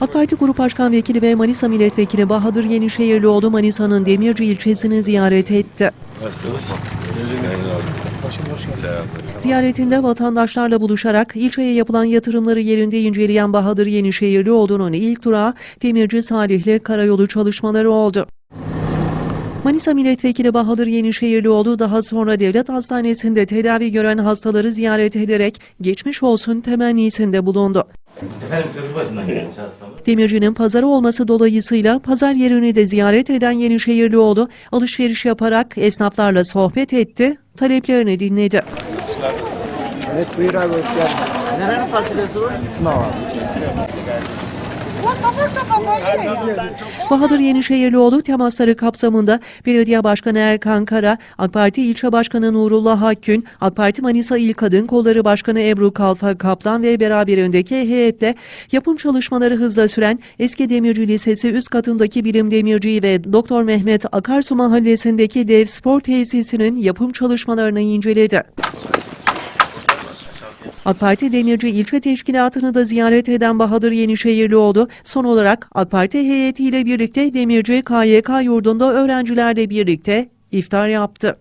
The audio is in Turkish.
AK Parti Grup Başkan Vekili ve Manisa Milletvekili Bahadır Yenişehirlioğlu Manisa'nın Demirci ilçesini ziyaret etti. Nasılsınız? Ziyaretinde vatandaşlarla buluşarak ilçeye yapılan yatırımları yerinde inceleyen Bahadır Yenişehirlioğlu'nun ilk durağı Demirci Salihli Karayolu çalışmaları oldu. Manisa Milletvekili Bahadır Yenişehirlioğlu daha sonra devlet hastanesinde tedavi gören hastaları ziyaret ederek geçmiş olsun temennisinde bulundu. Efendim Köprübaşı'ndan gelmiş hastamız. Demirci'nin pazarı olması dolayısıyla pazar yerini de ziyaret eden Yenişehirlioğlu alışveriş yaparak esnaflarla sohbet etti, taleplerini dinledi. Evet buyur abi hoş geldin. Nerenin fasulyesi bu? Sınav abi. Bahadır Yenişehirlioğlu temasları kapsamında Belediye Başkanı Erkan Kara, AK Parti İlçe Başkanı Nurullah Hakkün, AK Parti Manisa İl Kadın Kolları Başkanı Ebru Kalfa Kaplan ve beraberindeki heyetle yapım çalışmaları hızla süren Eski Demirci Lisesi üst katındaki Bilim Demirci ve Doktor Mehmet Akarsu Mahallesi'ndeki dev spor tesisinin yapım çalışmalarını inceledi. AK Parti Demirci İlçe Teşkilatı'nı da ziyaret eden Bahadır Yenişehirlioğlu son olarak AK Parti heyetiyle birlikte Demirci KYK yurdunda öğrencilerle birlikte iftar yaptı.